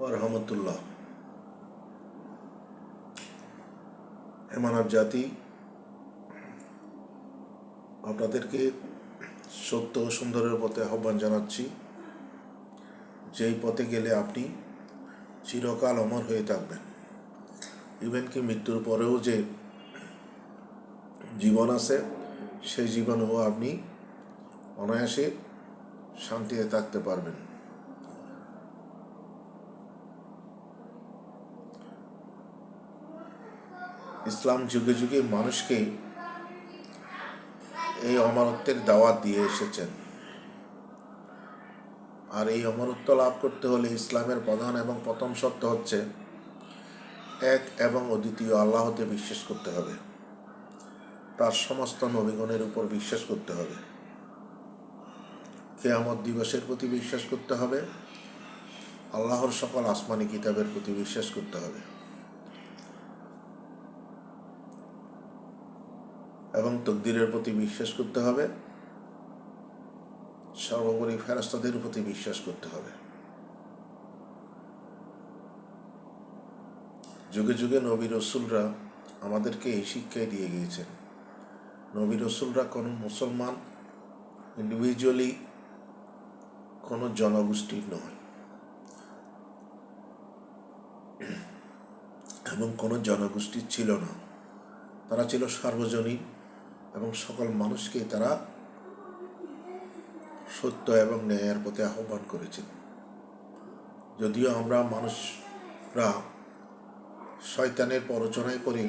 ও রহমতুল্লাহ। জাতি, আপনাদেরকে সত্য ও সুন্দরের পথে আহ্বান জানাচ্ছি। যেই পথে গেলে আপনি চিরকাল অমর হয়ে থাকবেন। ইভেন কি মৃত্যুর পরেও যে জীবন আছে, সেই জীবনও আপনি অনায়াসে শান্তিতে থাকতে পারবেন। ইসলাম যুগে যুগে মানুষকে এই অমরত্বের দাওয়াত দিয়ে এসেছেন। আর এই অমরত্ব লাভ করতে হলে ইসলামের প্রধান এবং প্রথম সত্য হচ্ছে এক এবং অদ্বিতীয় আল্লাহতে বিশ্বাস করতে হবে। তার সমস্ত নবীগণের উপর বিশ্বাস করতে হবে। কেয়ামত দিবসের প্রতি বিশ্বাস করতে হবে। আল্লাহর সকল আসমানি কিতাবের প্রতি বিশ্বাস করতে হবে। এবং তকদিরের প্রতি বিশ্বাস করতে হবে। সর্বোপরি ফেরস্তাদের প্রতি বিশ্বাস করতে হবে। যুগে যুগে নবী রসুলরা আমাদেরকে এই শিক্ষাই দিয়ে গিয়েছেন। নবী রসুলরা কোনো মুসলমান ইন্ডিভিজুয়ালি কোনো জনগোষ্ঠীর নয়। এবং কোনো জনগোষ্ঠী ছিল না। তারা ছিল সার্বজনীন এবং সকল মানুষকে তারা সত্য এবং ন্যায়ের পথে আহ্বান করেছেন যদিও আমরা মানুষরা শয়তানের প্ররোচনায় করে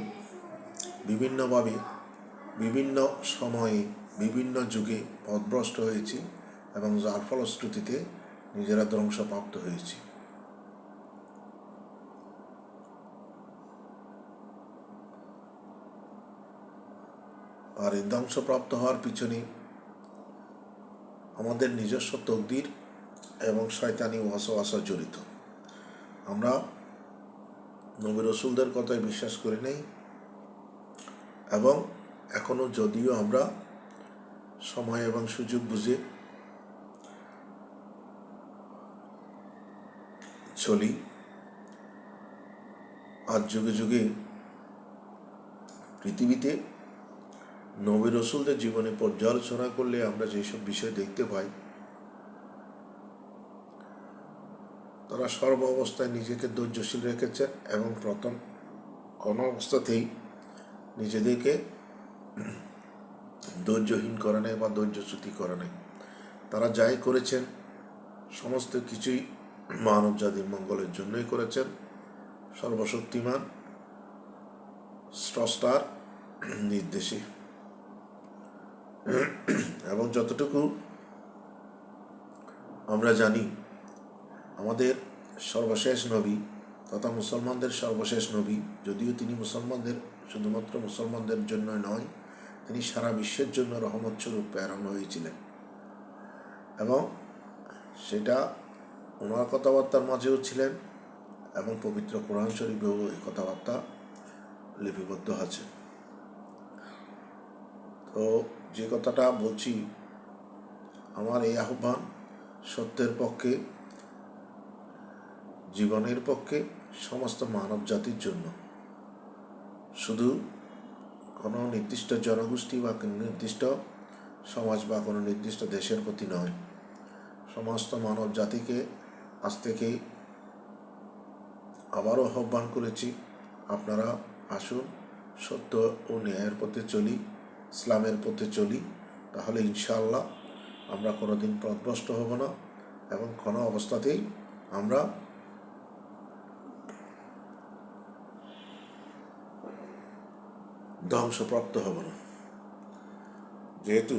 বিভিন্নভাবে, বিভিন্ন সময়ে, বিভিন্ন যুগে পথভ্রষ্ট হয়েছি এবং যার ফলশ্রুতিতে নিজেরা ধ্বংসপ্রাপ্ত হয়েছি। আর এই ধ্বংসপ্রাপ্ত হওয়ার পিছনে আমাদের নিজস্ব তকদির এবং শয়তানি ওয়াসওয়াসা জড়িত। আমরা নবী রসুলদের কথায় বিশ্বাস করি নাই এবং এখনও যদিও আমরা সময় এবং সুযোগ বুঝে চলি। আজ যুগে যুগে পৃথিবীতে নবী রসুলদের জীবনে পর্যালোচনা করলে আমরা যেসব বিষয় দেখতে পাই, তারা সর্ব অবস্থায় নিজেকে ধৈর্যশীল রেখেছেন এবং প্রথম কোনো অবস্থাতেই নিজেদেরকে ধৈর্যহীন করে নেয় বা ধৈর্যচ্যুতি করে নেয় তারা যাই করেছেন, সমস্ত কিছুই মানব জাতির মঙ্গলের জন্যই করেছেন। সর্বশক্তিমান, স্রষ্টার, নির্দেশে। এবং যতটুকু আমরা জানি, আমাদের সর্বশেষ নবী তথা মুসলমানদের সর্বশেষ নবী, যদিও তিনি মুসলমানদের, শুধুমাত্র মুসলমানদের জন্য নয়, তিনি সারা বিশ্বের জন্য রহমত স্বরূপ প্রেরণ হয়েছিলেন। এবং সেটা ওনার কথাবার্তার মাঝেও ছিলেন এবং পবিত্র কোরআন শরীফেও এই কথাবার্তা লিপিবদ্ধ আছে। তো যে কথাটা বলছি, আমার এই আহ্বান সত্যের পক্ষে, জীবনের পক্ষে, সমস্ত মানব জাতির জন্য। শুধু কোনো নির্দিষ্ট জনগোষ্ঠী বা নির্দিষ্ট সমাজ বা কোনো নির্দিষ্ট দেশের প্রতি নয়, সমস্ত মানব জাতিকে আজ থেকে আবারও আহ্বান করেছি আপনারা আসুন, সত্য ও ন্যায়ের পথে চলি, ইসলামের পথে চলি, তাহলে ইনশাআল্লাহ আমরা কোনো দিন পথভ্রষ্ট হব না এবং কোনো অবস্থাতেই আমরা ধ্বংসপ্রাপ্ত হব না। যেহেতু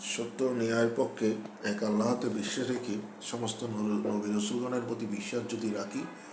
সত্য ন্যায়ের পক্ষে এক আল্লাহতে বিশ্বাস রেখে সমস্ত নবী রসুলগণের প্রতি বিশ্বাস যদি রাখি